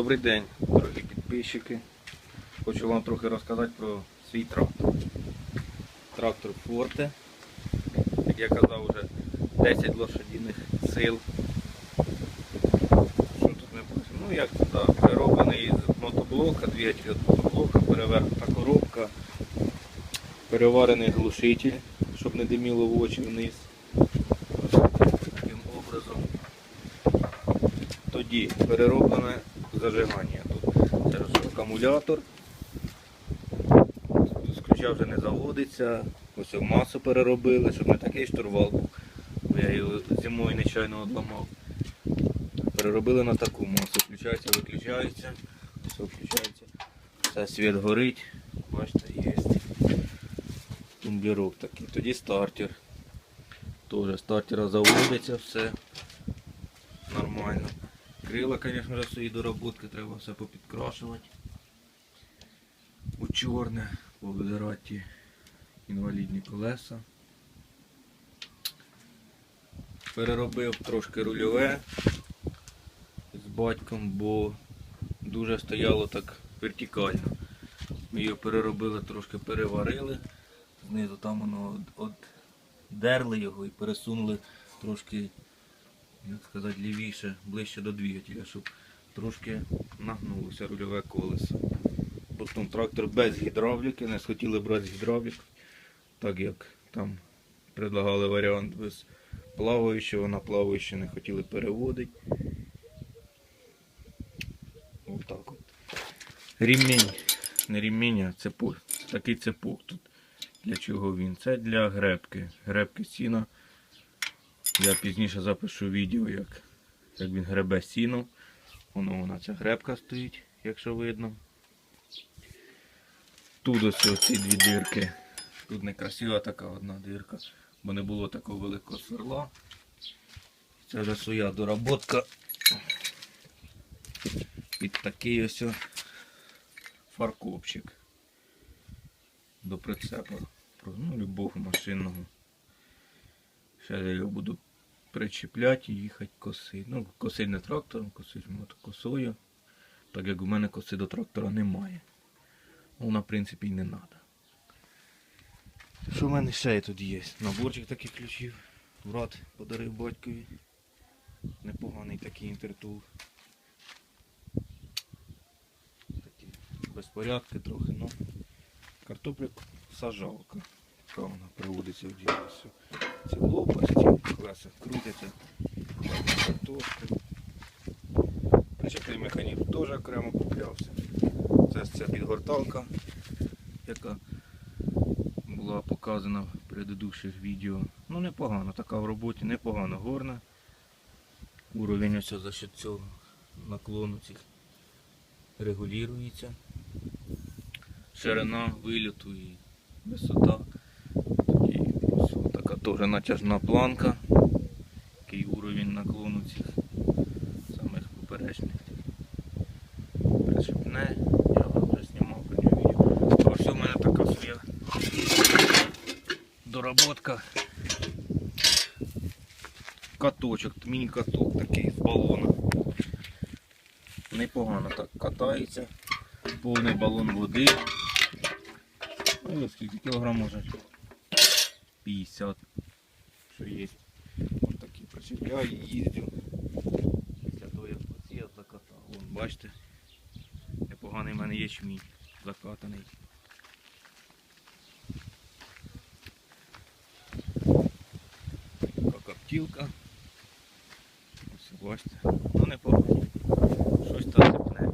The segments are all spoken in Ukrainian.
Добрий день, дорогі підписчики. Хочу вам трохи розказати про свій трактор. Трактор Форте. Як я казав, вже 10 лошадиних сил. Що тут не пише? Ну як так, перероблений із мотоблока, двигатель від мотоблока, перевернута коробка, переварений глушитель, щоб не диміло в очі вниз. Таким образом. Тоді перероблене зажигання. Тут це акумулятор. З ключа вже не заводиться. Ось масу переробили, щоб не такий штурвал був. Бо я його зимою нечайно одламав. Переробили на таку масу. Включається, виключається. Все включається. Все, світ горить. Бачите, є. Тумблерок такий. Тоді стартер. Теж стартера заводиться, все нормально. Крила, звісно, вже свої доработки, треба все попідкрашувати. У чорне, повидирати інвалідні колеса. Переробив трошки рульове з батьком, бо дуже стояло так вертикально. Ми його переробили, трошки переварили. Знизу там воно от, дерли його і пересунули трошки як сказати, лівіше, ближче до двигателя, щоб трошки нагнулося рульове колесо. Потім трактор без гідравліки, не схотіли брати гідравлік, так як там предлагали варіант без плаваючого, на плаваюче не хотіли переводити. Отак от. Рівень, не рівень, а цепок. Такий цепок тут. Для чого він? Це для гребки. Гребки сіна. Я пізніше запишу відео, як, як він гребе сіно. Воно вона ця гребка стоїть, якщо видно. Тут ось ці дві дирки. Тут некрасива така одна дирка, бо не було такого великого сверла. Це вже своя доработка. Під такий ось фаркопчик до прицепа. Ну, любого машинного. Ще я його буду причіпляти і їхати косити. Ну, косить не трактором, косить мотокосою. Так як у мене коси до трактора немає. Ну, вона, в принципі, і не треба. Що в мене ще тут є? Наборчик таких ключів. Брат подарив батькові. Непоганий такий інтертул. Такі безпорядки трохи, ну. Картоплик сажалка. Яка вона приводиться в діло. Ці лопасті, колеса крутяться. Картошка. Причепний механізм теж окремо куплявся. Це ця підгорталка, яка була показана в предыдущих відео. Ну непогано, така в роботі, непогано горна. Уровень ось за счет цього наклону цих регулюється. Ширина вильоту і висота. Ось теж натяжна планка. Який уровень наклону цих самих поперечних. Пришипне. Я вже знімав про нього відео. Ось у мене така своя доработка. Каточок, міні-каток такий з балона. Непогано так катається. Повний балон води. Ну, скільки кілограм може? 50. Що є. Ось такі причепляю і їздю. Після того як посіяв, закатав. Вон, бачите, непоганий в мене ячмінь закатаний. Така коптілка. Ось бачите. Ну непогано. Щось там зіпне.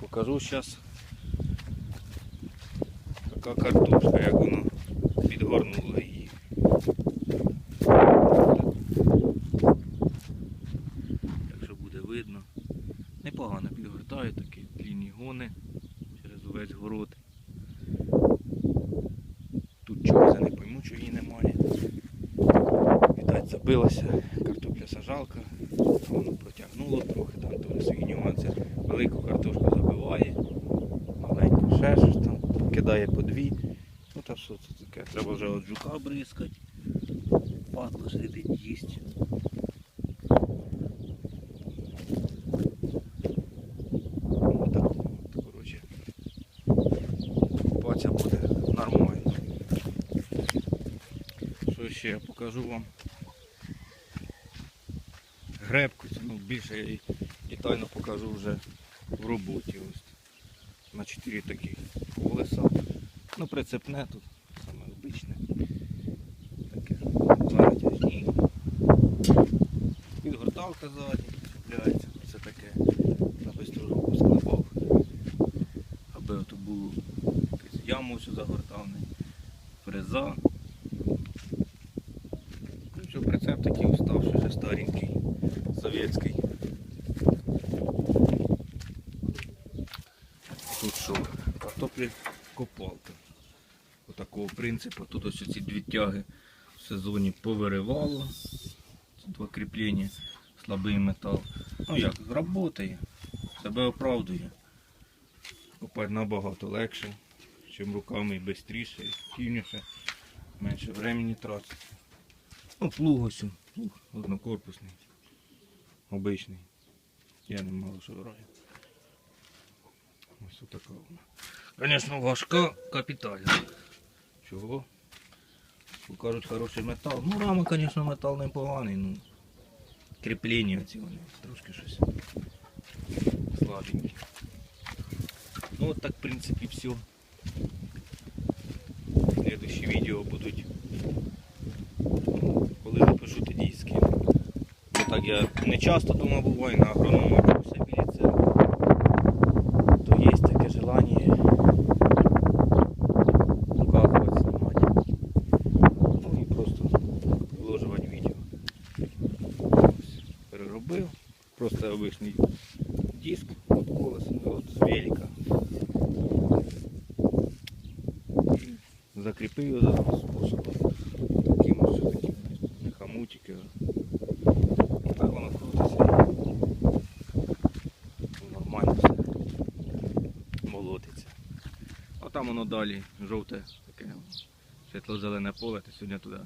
Покажу зараз така картошка, як воно підгорнуло її. Якщо буде видно. Непогано підгортаю такі длінні через увесь город. Тут чогось я не пойму, що її немає. Відать забилася картопля сажалка, воно протягнуло трохи, там теж свої нюанси. Велику картошку забиває, маленьку ще щось там, кидає по дві. Ну та що це таке? Треба вже от жука бризкати. Падла сидить ще я покажу вам гребку. Ну, більше я її детально покажу вже в роботі. Ось. На 4 такі колеса. Ну, прицепне тут саме обичне. Таке затяжні. Підгорталка ззаді чіпляється. Це таке на бистру руку склепав. Аби ото було якусь яму ось загортав, фреза. Ну прицеп такий уставший, вже старенький, совєтський. Тут що? Картоплі копалка. Отакого принципу. Тут ось ці дві тяги в сезоні повиривало. Це два кріплення, слабий метал. Ну як, работає, себе оправдує. Копати набагато легше, чим руками і швидше, ефективніше, менше времени тратить. Ну, плуг ось, плуг однокорпусний, обичний. Я не мало що граю. Ось така вона. Звісно, важка капітальна. Чого? Бо Кажуть, хороший метал. Ну, рама, звісно, метал непоганий, ну. Кріплення ці вони трошки щось слабенькі. Ну от так, в принципі, все. Следующі відео будуть. я не часто дома буваю, на агронома вчуся біля церкви. То є таке желання показувати, знімати. Ну і просто виложувати відео. Ось, переробив. Просто обичний диск от колеса, от з велика. І закріпив його за способом. Далі жовте таке світло-зелене поле, то сьогодні туди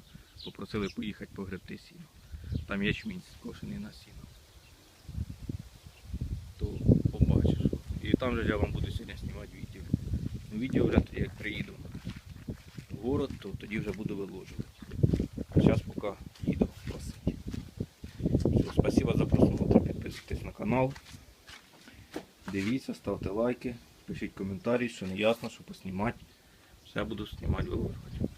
попросили поїхати погребти сіно. Там ячмінь скошений на сіно. То побачиш. І там же я вам буду сьогодні знімати відео. Ну, відео вже як приїду в город, то тоді вже буду виложувати. А зараз поки їду просити. Все, спасибо за просмотр, підписуйтесь на канал. Дивіться, ставте лайки, пишіть коментарі, що не ясно, що поснімати. Все буду знімати, виложувати.